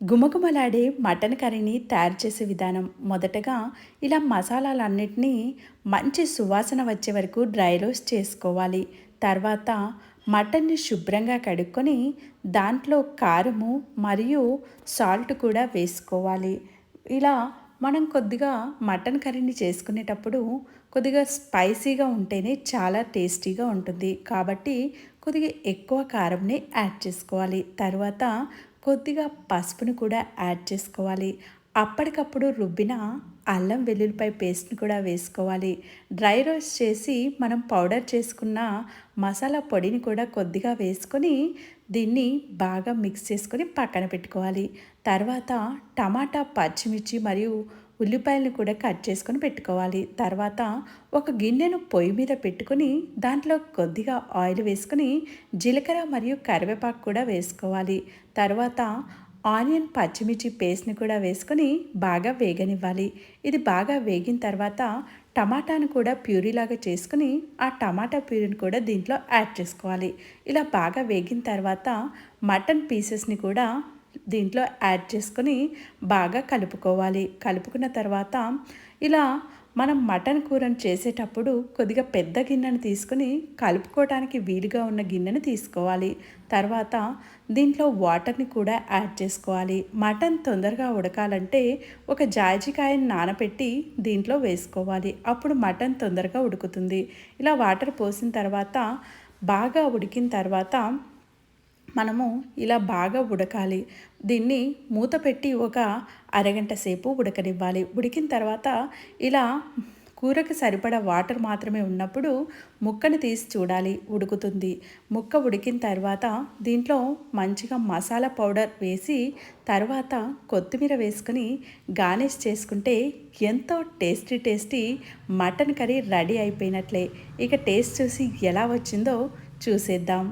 గుమగుమలాడే మటన్ కర్రీని తయారు చేసే విధానం మొదటగా ఇలా మసాలాలన్నిటినీ మంచి సువాసన వచ్చే వరకు డ్రై రోస్ట్ చేసుకోవాలి. తర్వాత మటన్ని శుభ్రంగా కడుక్కొని దాంట్లో కారము మరియు సాల్ట్ కూడా వేసుకోవాలి. ఇలా మనం కొద్దిగా మటన్ కర్రీని చేసుకునేటప్పుడు కొద్దిగా స్పైసీగా ఉంటేనే చాలా టేస్టీగా ఉంటుంది. కాబట్టి కొద్దిగా ఎక్కువ కారంని యాడ్ చేసుకోవాలి. తర్వాత కొద్దిగా పసుపును కూడా యాడ్ చేసుకోవాలి. అప్పటికప్పుడు రుబ్బిన అల్లం వెల్లుల్లిపాయ పేస్ట్ని కూడా వేసుకోవాలి. డ్రై రోస్ట్ చేసి మనం పౌడర్ చేసుకున్న మసాలా పొడిని కూడా కొద్దిగా వేసుకొని దీన్ని బాగా మిక్స్ చేసుకొని పక్కన పెట్టుకోవాలి. తర్వాత టమాటా పచ్చిమిర్చి మరియు ఉల్లిపాయలను కూడా కట్ చేసుకొని పెట్టుకోవాలి. తర్వాత ఒక గిన్నెను పొయ్యి మీద పెట్టుకొని దాంట్లో కొద్దిగా ఆయిల్ వేసుకొని జీలకర్ర మరియు కరివేపాకు కూడా వేసుకోవాలి. తర్వాత ఆనియన్ పచ్చిమిర్చి పేస్ట్ని కూడా వేసుకొని బాగా వేగనివ్వాలి. ఇది బాగా వేగిన తర్వాత టమాటాను కూడా ప్యూరీలాగా చేసుకుని ఆ టమాటా ప్యూరీని కూడా దీంట్లో యాడ్ చేసుకోవాలి. ఇలా బాగా వేగిన తర్వాత మటన్ పీసెస్ని కూడా దీంట్లో యాడ్ చేసుకొని బాగా కలుపుకోవాలి. కలుపుకున్న తర్వాత ఇలా మనం మటన్ కూరను చేసేటప్పుడు కొద్దిగా పెద్ద గిన్నెను తీసుకొని కలుపుకోవడానికి వీలుగా ఉన్న గిన్నెను తీసుకోవాలి. తర్వాత దీంట్లో వాటర్ని కూడా యాడ్ చేసుకోవాలి. మటన్ తొందరగా ఉడకాలంటే ఒక జాజికాయని నానబెట్టి దీంట్లో వేసుకోవాలి. అప్పుడు మటన్ తొందరగా ఉడుకుతుంది. ఇలా వాటర్ పోసిన తర్వాత బాగా ఉడికిన తర్వాత మనము ఇలా బాగా ఉడకాలి. దీన్ని మూత పెట్టి ఒక అరగంట సేపు ఉడకనివ్వాలి. ఉడికిన తర్వాత ఇలా కూరకు సరిపడా వాటర్ మాత్రమే ఉన్నప్పుడు ముక్కను తీసి చూడాలి. ఉడుకుతుంది. ముక్క ఉడికిన తర్వాత దీంట్లో మంచిగా మసాలా పౌడర్ వేసి తర్వాత కొత్తిమీర వేసుకొని గార్నిష్ చేసుకుంటే ఎంతో tasty tasty mutton curry ready అయిపోయినట్లే. ఇక టేస్ట్ చూసి ఎలా వచ్చిందో చూసేద్దాం.